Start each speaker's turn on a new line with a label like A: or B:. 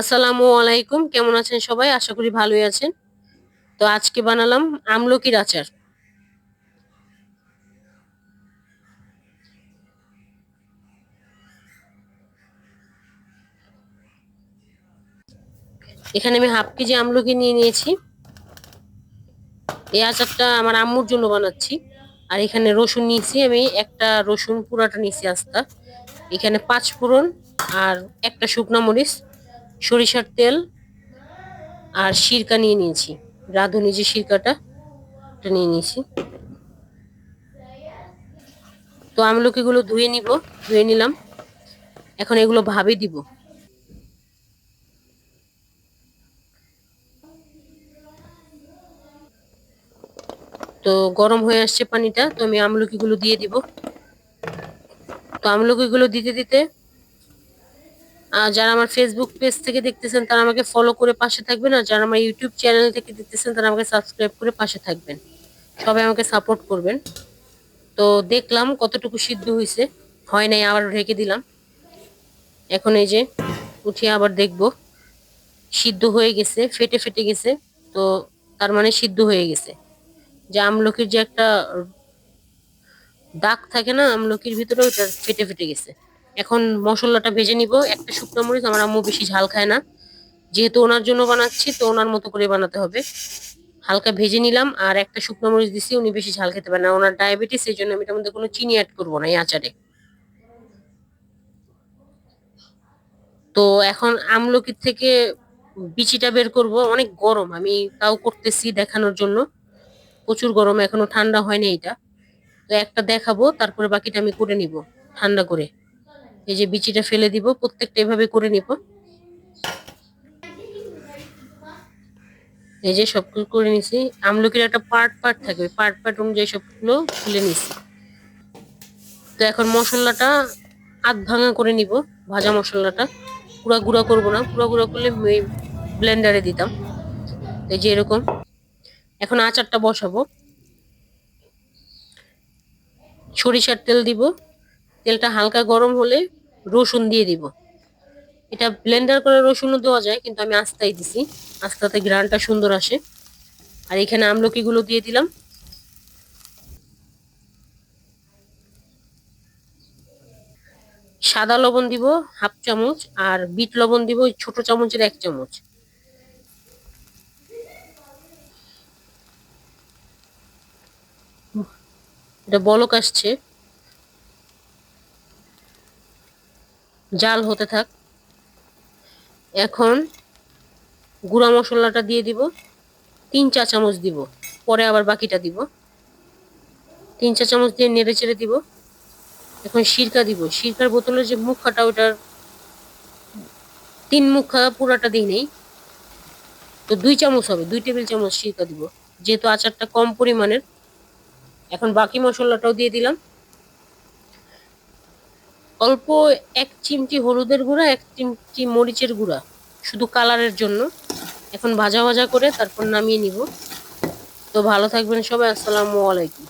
A: আসসালামু আলাইকুম। কেমন আছেন সবাই? আশা করি ভালোই আছেন। তো আজকে বানালাম আমলকির আচার। এখানে আমি হাফ কেজি আমলকি নিয়ে নিয়েছি। এই আচারটা আমার আম্মুর জন্য বানাচ্ছি। আর এখানে রসুন নিয়েছি আমি, একটা রসুন পুরাটা নিয়েছি আস্তা। এখানে পাঁচ ফোড়ন আর একটা শুকনো মরিচ। সরিষার তেল আর সিরকা নিয়ে নিয়েছি। রাঁধুনি যে সিরকাটা এটা নিয়ে নিয়েছি। তো আমলকিগুলো ধুয়ে নিব, ধুয়ে নিলাম। এখন এগুলো ভাবে দিব। তো গরম হয়ে আসছে পানিটা, তো আমি আমলকিগুলো দিয়ে দিব। তো আমলকিগুলো দিতে দিতে যারা আমার ফেসবুক পেজ থেকে দেখতেছেন, তারা আমাকে ফলো করে পাশে থাকবেন, আর যারা আমার ইউটিউব চ্যানেল থেকে দেখতেছেন, তারা আমাকে সাবস্ক্রাইব করে পাশে থাকবেন। সবাই আমাকে সাপোর্ট করবেন। তো দেখলাম কতটুকু সিদ্ধ হয়েছে হয় নাই, আবার ঢেকে দিলাম। এখন এই যে উঠিয়ে আবার দেখব। সিদ্ধ হয়ে গেছে, ফেটে ফেটে গেছে। তো তার মানে সিদ্ধ হয়ে গেছে। যে আমলকির যে একটা দাগ থাকে না, আমলকির ভিতরে ওটা ফেটে ফেটে গেছে। এখন মশলাটা ভেজে নিব। একটা শুকনো মরিচ, আমার আম্মু বেশি ঝাল খায় না। যেহেতু ওনার জন্য বানাচ্ছি, তো ওনার মতো করে বানাতে হবে। হালকা ভেজে নিলাম, আর একটা শুকনো মরিচ দিছি, উনি বেশি ঝাল খেতে পারে না। ওনার ডায়াবেটিস এই জন্য আমি এটার মধ্যে কোনো চিনি অ্যাড করব না এই আচারে। তো এখন আমলকির থেকে বিচিটা বের করব। অনেক গরম, আমি তাও করতেছি দেখানোর জন্য। প্রচুর গরম, এখনও ঠান্ডা হয়নি এটা তো একটা দেখাবো, তারপরে বাকিটা আমি করে নিব, ঠান্ডা করে। এই যে বিচিটা ফেলে দিব, প্রত্যেকটা এভাবে করে নিব। এই যে সবগুলো করে নিছি। আমলকির একটা পার্ট পার্ট থাকবে পার্ট পার্ট অনুযায়ী সবগুলো খুলে নিছি। তো এখন মশলাটা আধ ভাঙা করে নিব, ভাজা মশলাটা। পুরা গুঁড়া করব না পুরা গুঁড়া করলে ব্লেন্ডারে দিতাম। এই যে এরকম। এখন আচারটা বসাবো। সরিষার তেল দিব। তেলটা হালকা গরম হলে রসুন দিয়ে দিব। এটা ব্লেন্ডার করে রসুনও দেওয়া যায়, কিন্তু আমি আস্তাই দিছি। আস্তাতে গ্রানটা সুন্দর আসে। আর এখানে আমলকিগুলো দিয়ে দিলাম। সাদা লবণ দিব হাফ চামচ, আর বিট লবণ দিব ছোট চামচের এক চামচ। এটা বলক আসছে। জাল হতে থাক। এখন গুঁড়া মশলাটা দিয়ে দিব, তিন চা চামচ দিব, পরে আবার বাকিটা দিব। তিন চা চামচ দিয়ে নেড়ে চেড়ে দিব। এখন সিরকা দিব। সিরকার বোতলের যে মুখাটা, ওটার তিন মুখা পুরাটা দিই নেই। তো দুই চামচ হবে, দুই টেবিল চামচ সিরকা দিব। যেহেতু আচারটা কম পরিমাণের, এখন বাকি মশলাটাও দিয়ে দিলাম। অল্প এক চিমটি হলুদের গুঁড়া, এক চিমটি মরিচের গুঁড়া, শুধু কালারের জন্য। এখন ভাজা ভাজা করে তারপর নামিয়ে নিব। তো ভালো থাকবেন সবাই, আসসালামু আলাইকুম।